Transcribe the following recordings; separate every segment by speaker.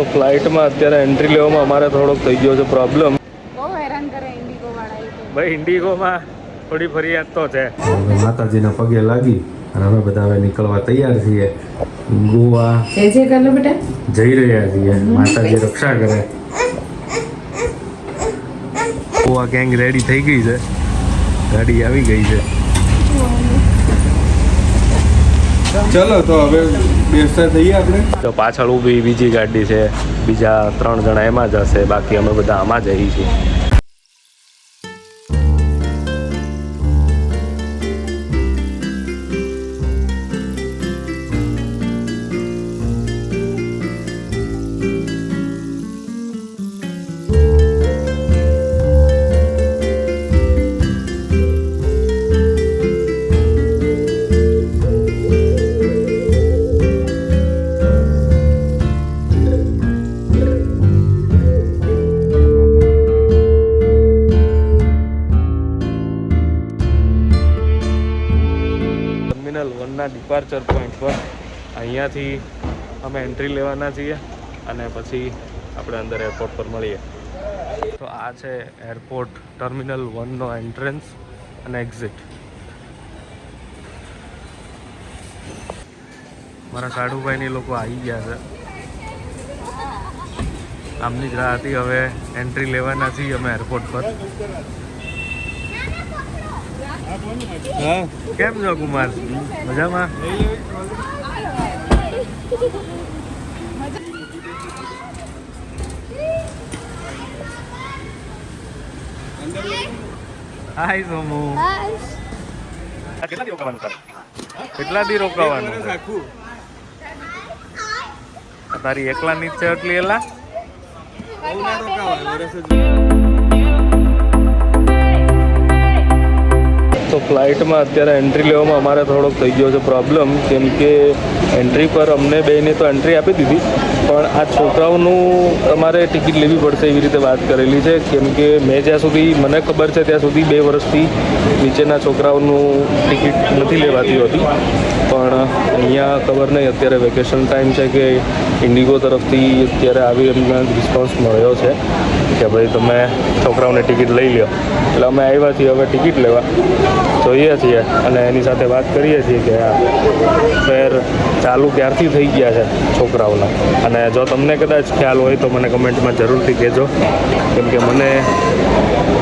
Speaker 1: તો ફ્લાઇટમાં અત્યારે એન્ટ્રી લેવામાં અમારે થોડોક થઈ ગયો છે પ્રોબ્લેમ
Speaker 2: બહુ હેરાન કરે ઇન્ડિગો વાળા એ તો.
Speaker 1: ભાઈ ઇન્ડિગોમાં થોડી ફરિયાદ તો છે. માતાજીના પગે લાગી અને અમે બધા હવે નીકળવા તૈયાર છીએ. ગોવા
Speaker 2: કર બેટા.
Speaker 1: જઈ રહ્યા છીએ. માતાજી રક્ષા કરે. ગોવા ગેંગ રેડી થઈ ગઈ છે. ગાડી આવી ગઈ છે.
Speaker 3: ચલો, તો હવે બેસતા થઈએ આપણે.
Speaker 1: તો પાછળ ઊભી બીજી ગાડી છે. બીજા ત્રણ જણા એમાં જ હશે, બાકી અમે બધા આમાં જઈએ છીએ. ડિપાર્ચર પોઈન્ટ પર અહીંયાથી અમે એન્ટ્રી લેવાના છીએ અને પછી આપણે અંદર એરપોર્ટ પર મળીએ. તો આ છે એરપોર્ટ ટર્મિનલ વનનો એન્ટ્રન્સ અને એક્ઝિટ મારા સાડુભાઈની લોકો આવી ગયા છે. આમની જ રાહ હતી હવે એન્ટ્રી લેવાના છીએ અમે એરપોર્ટ પર.
Speaker 3: હા
Speaker 1: કેમ છો કુમાર મજામાં હાય સોમુ કેટલા દી રોકાવાનું તારે કેટલા દી રોકાવાનું છે?
Speaker 3: આખું
Speaker 1: તારી એકલાની જ છે એટલી એલા તો ફ્લાઇટમાં અત્યારે એન્ટ્રી લેવામાં અમારે થોડોક થઈ ગયો છે પ્રોબ્લેમ, કેમ કે એન્ટ્રી પર અમને બેને તો એન્ટ્રી આપી દીધી. પણ આ છોકરાઓનું તમારે ટિકિટ લેવી પડશે એવી રીતે વાત કરેલી છે. કેમ કે મેં જ્યાં સુધી, મને ખબર છે ત્યાં સુધી બે વર્ષથી નીચેના છોકરાઓનું ટિકિટ નથી લેવાતી હોતી. પણ અહીંયા ખબર નહીં, અત્યારે વેકેશન ટાઈમ છે કે ઇન્ડિગો તરફથી અત્યારે આવી અમને રિસ્પોન્સ મળ્યો છે કે ભાઈ તમે છોકરાઓને ટિકિટ લઈ લો એટલે અમે આવ્યા છીએ, હવે ટિકિટ લેવા. જોઈએ છીએ અને એની સાથે વાત કરીએ છીએ કે આ ફેર ચાલુ ક્યારથી થઈ ગયા છે છોકરાઓના? અને જો તમને કદાચ ખ્યાલ હોય તો મને કમેન્ટમાં જરૂરથી કહેજો. કેમ કે મને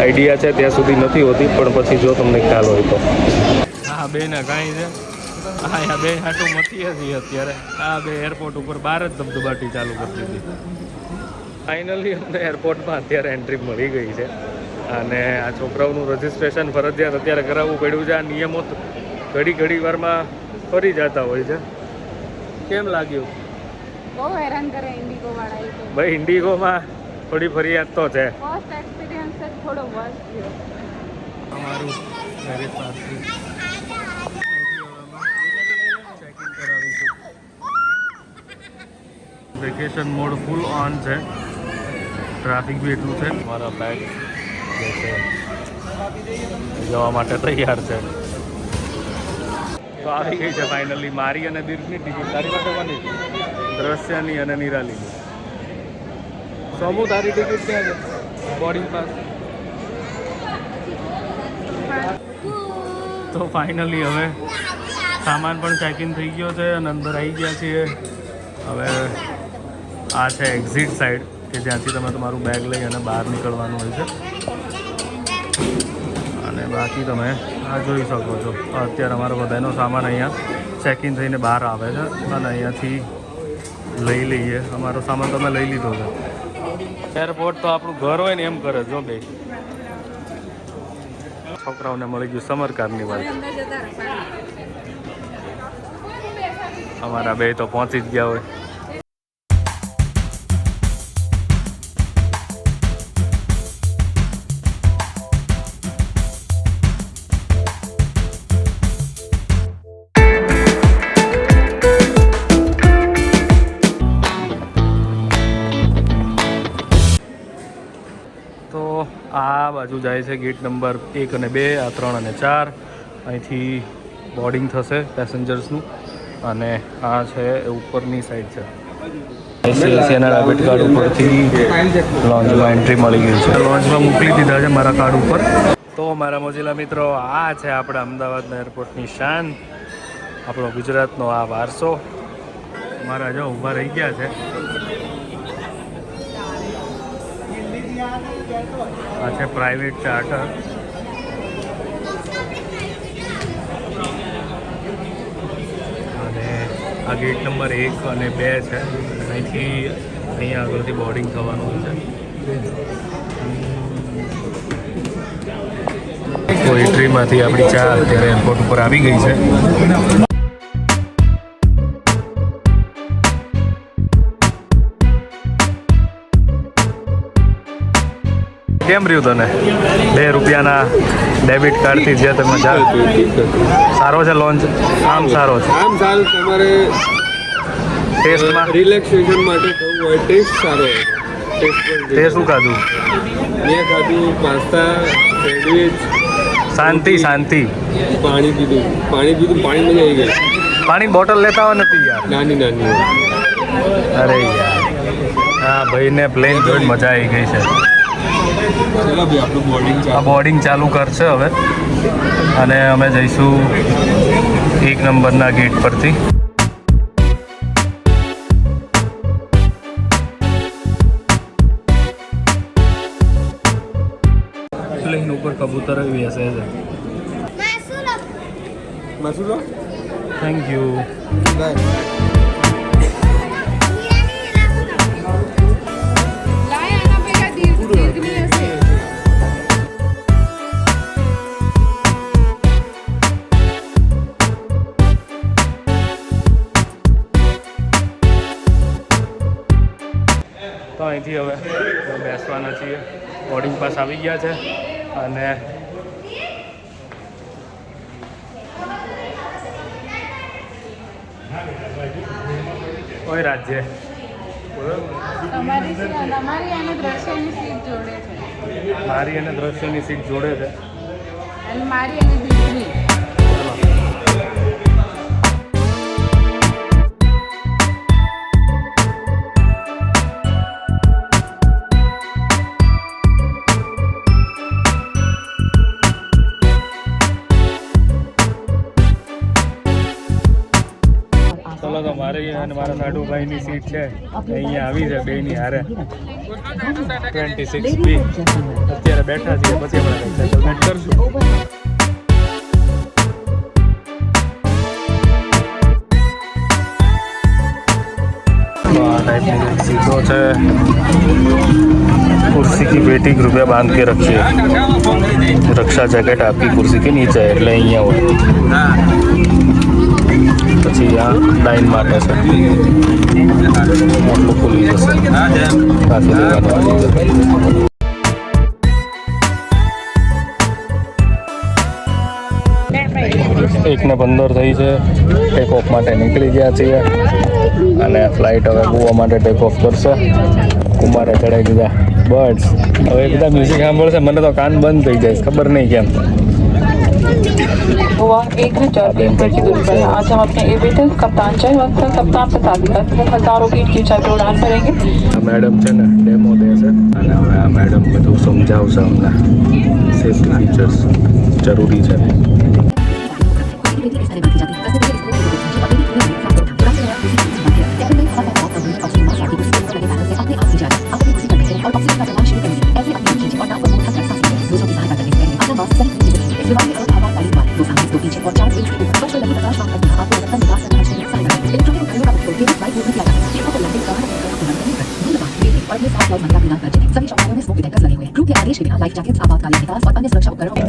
Speaker 1: આઈડિયા છે ત્યાં સુધી નથી હોતી, પણ પછી જો તમને ખ્યાલ હોય તો. હા બે ને કાંઈ છે હા બે હાટું મથીએ છીએ અત્યારે. આ બે એરપોર્ટ ઉપર બહાર જ ધબધબાટી ચાલુ કરી દીધી ફાઇનલી અમને એરપોર્ટમાં અત્યારે એન્ટ્રી મળી ગઈ છે. અને આ છોકરાઓનું રજિસ્ટ્રેશન ફરજિયાત અત્યારે કરાવવું પડ્યું છે. આ નિયમો ઘડી ઘડી વારમાં ફરી જતા હોય છે. કેમ લાગ્યું?
Speaker 2: બહુ હેરાન કરે ઇન્ડિગો વાળા એ તો.
Speaker 1: ભાઈ ઇન્ડિગોમાં થોડી ફરિયાદ તો છે.
Speaker 2: ફર્સ્ટ એક્સપિરિયન્સ જ થોડો વર્સ્ટ રહ્યો
Speaker 1: અમારું મેરેજ પાસથી વેકેશન મોડ ફૂલ ઓન છે. ટ્રાફિક બી એટલું છે. મારા બેગ જે છે જવા માટે તૈયાર છે. તો આવી ગઈ છે ફાઇનલી મારી અને દીર્ઘની ટિકિટ તારી પાસે કોની? દ્રશ્યની અને નિરાલીની. સમૂહ તારી ટિકિટ ક્યાં છે? બોર્ડિંગ પાસ તો ફાઇનલી હવે સામાન પણ ચેક ઇન થઈ ગયો છે અને અંદર આવી ગયા છીએ. હવે આ છે એક્ઝિટ સાઈડ કે જ્યાંથી તમે તમારું બેગ લઈ અને બહાર નીકળવાનું હોય છે. અને બાકી તમે આ જોઈ શકો છો. અત્યારે અમારો બધાનો સામાન અહીંયા ચેક ઇન થઈને બહાર આવે છે અને અહીંયાથી લઈ લઈએ. અમારો સામાન તમે લઈ લીધો છે. એરપોર્ટ તો આપણું ઘર હોય ને એમ કરે જો બે. છોકરાઓને મળી ગયું સમર કાર્નિવલ
Speaker 2: અંદર જતા રહે
Speaker 1: અમારા બે તો પહોંચી જ ગયા હોય. આ બાજુ જાય છે ગેટ નંબર એક અને બે આ ત્રણ અને ચાર. અહીંથી બોર્ડિંગ થશે પેસેન્જર્સનું અને આ છે ઉપરની સાઈડ છે. આઈસીઆઈસીઆઈના ડેબિટ કાર્ડ ઉપરથી લોન્ચમાં એન્ટ્રી મળી ગઈ છે. લોન્ચમાં મોકલી દીધા છે મારા કાર્ડ ઉપર. તો મારા મોજીલા મિત્રો આ છે આપણા અમદાવાદના એરપોર્ટની શાન. આપણો ગુજરાતનો આ વારસો. મારા જો ઊભા રહી ગયા છે. આ છે પ્રાઇવેટ ચાર્ટર અને આ ગેટ નંબર એક અને બે છે. અહીંથી અહીંયા આગળથી બોર્ડિંગ થવાનું છે. પોઈટ્રીમાંથી આપણી ચા અત્યારે એરપોર્ટ ઉપર આવી ગઈ છે. કેમ રહ્યું તને? બે રૂપિયાના ડેબિટ કાર્ડથી જે તમે જા સારો છે લોન્ચ આમ સારો છે.
Speaker 3: આમ સારું તમારે
Speaker 1: ટેસ્ટમાં?
Speaker 3: રિલેક્સેશન માટે જવું હોય ટેસ્ટ સારો
Speaker 1: તે શું ખાધું?
Speaker 3: મેં ખાધું પાસ્તા સેન્ડવિચ.
Speaker 1: શાંતિ શાંતિ.
Speaker 3: પાણી પીધું. પાણી પીધું પાણી મજા આવી ગઈ.
Speaker 1: પાણી બોટલ લેતા હોય નથી યાર.
Speaker 3: નાની નાની
Speaker 1: અરે યાર. હા ભાઈને પ્લેન જોઈને મજા આવી ગઈ છે.
Speaker 3: બોર્ડિંગ
Speaker 1: આ
Speaker 3: ચાલુ.
Speaker 1: બોર્ડિંગ ચાલુ કરશે હવે. અને અમે જઈશું એક નંબરના ગેટ પરથી. પ્લેન ઉપર કબૂતર બેસે છે.
Speaker 3: મસૂરો
Speaker 1: થેન્ક યુ અહીંથી હવે. બેસવાના છીએ. બોર્ડિંગ પાસ આવી ગયા છે. અને કોઈ રાજ્ય. મારી અને દ્રશ્યની સીટ જોડે છે.
Speaker 2: મારી અને દીર્ઘની
Speaker 1: અને મારા સાડુભાઈની સીટ છે અહીંયા આવી છે બેની હારે ટ્વેન્ટી સિક્સ બી અત્યારે બેઠા છીએ પછી આપણે સેટલમેન્ટ કરશું तो आ टाइप की सीटों છે कुर्सी की पेटी कृपया बांध के रखिए रक्षा जैकेट आपकी कुर्सी के नीचे है એટલે અહીંયા હોય પછી આ લાઈન માટે છે. મોટું ખુલી જશે. ત્યાંથી લેવાનું આવી એકને પંદર થઈ છે. ટેક ઓફ માટે નીકળી ગયા છીએ. અને ફ્લાઇટ હવે ગોવા માટે ટેક ઓફ કરશે. કુમારે ચડાવી દીધા. બર્ડ્સ હવે બધા મ્યુઝિક સાંભળશે. મને તો કાન બંધ થઈ જાય ખબર નહીં કેમ.
Speaker 4: हुआ एक ने चार किलोमीटर की दूरी पर है आज हम अपने एविटर कप्तान जय वक्त का कप्तान प्रताप का हजारों फीट की ऊंचाई पर उड़ान भरेंगे
Speaker 1: આ મેડમ છે ને ડેમો દેશે અને હવે આ મેડમ બધું સમજાવશે અમને સેફ્ટી ફીચર્સ જરૂરી છે
Speaker 5: पीछे और चार साफ़ करती आपको लगता निकास चाहिए बाइक मूवमेंट किया जाता है लगे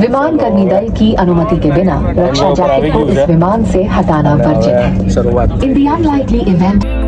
Speaker 5: विमान कर्मी दल की अनुमति के बिना रक्षा जैकेट को इस विमान से हटाना वर्जित है।
Speaker 1: India lightly event